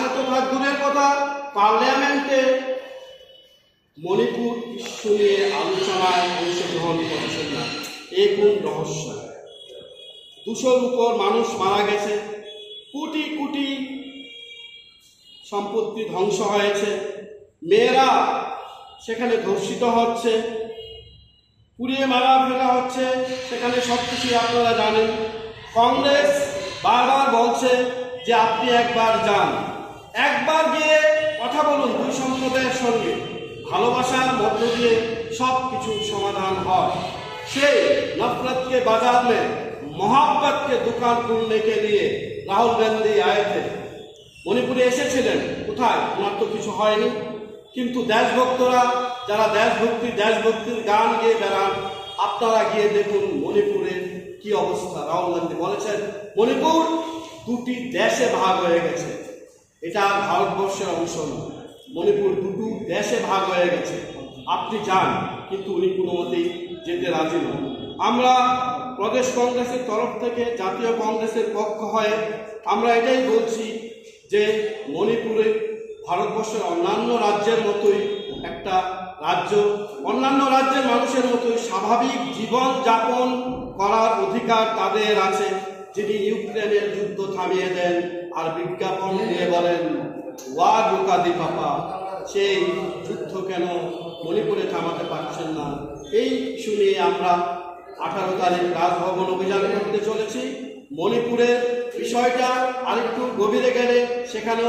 শতভাগ দূরের কথা পার্লামেন্টে মণিপুর ইস্যু নিয়ে আলোচনায় অংশগ্রহণ করছেন না। এ কোন রহস্য? দুশোর উপর মানুষ মারা গেছে, কোটি কোটি সম্পত্তি ধ্বংস হয়েছে, মেয়েরা সেখানে ধর্ষিত হচ্ছে, পুড়িয়ে মারা ফেলা হচ্ছে, সেখানে সব কিছুই আপনারা জানেন। কংগ্রেস বারবার বলছে যে আপনি একবার যান। একবার গিয়ে কথা বলুন দুই সম্প্রদায়ের সঙ্গে। ভালোবাসার মধ্য দিয়ে সব কিছু সমাধান হয়। সেই নফরতকে বাজারলে মহাব্বতকে দোকান খুলনে নিয়ে রাহুল গান্ধী আয়েতে। মণিপুরে এসেছিলেন, কোথায়? ওনার তো কিছু হয়নি। কিন্তু দেশভক্তরা, যারা দেশভক্তি, দেশভক্তির গান গিয়ে বেড়ান, আপনারা গিয়ে দেখুন মণিপুরের কি অবস্থা। রাহুল গান্ধী বলেছেন, মণিপুর দুটি দেশে ভাগ হয়ে গেছে। এটা ভারতবর্ষের অংশ মণিপুর দুটো দেশে ভাগ হয়ে গেছে। আপনি যান, কিন্তু উনি কোনো মতেই যেতে রাজি নন। আমরা প্রদেশ কংগ্রেসের তরফ থেকে জাতীয় কংগ্রেসের পক্ষ হয়ে আমরা এটাই বলছি যে মণিপুরে ভারতবর্ষের অন্যান্য রাজ্যের মতোই একটা রাজ্য, অন্যান্য রাজ্যের মানুষের মতোই স্বাভাবিক জীবন যাপন করার অধিকার তাদের আছে। যিনি ইউক্রেনের যুদ্ধ থামিয়ে দেন আর বিজ্ঞাপন দিয়ে বলেন, ওয়া রুকাদি পাপা সেই যুদ্ধ কেন মণিপুরে থামাতে পারছেন না? এই শুনে আমরা আঠারো তারিখ রাজভবন অভিযান করতে চলেছি। মণিপুরের বিষয়টা আরেকটু গভীরে গেলে সেখানেও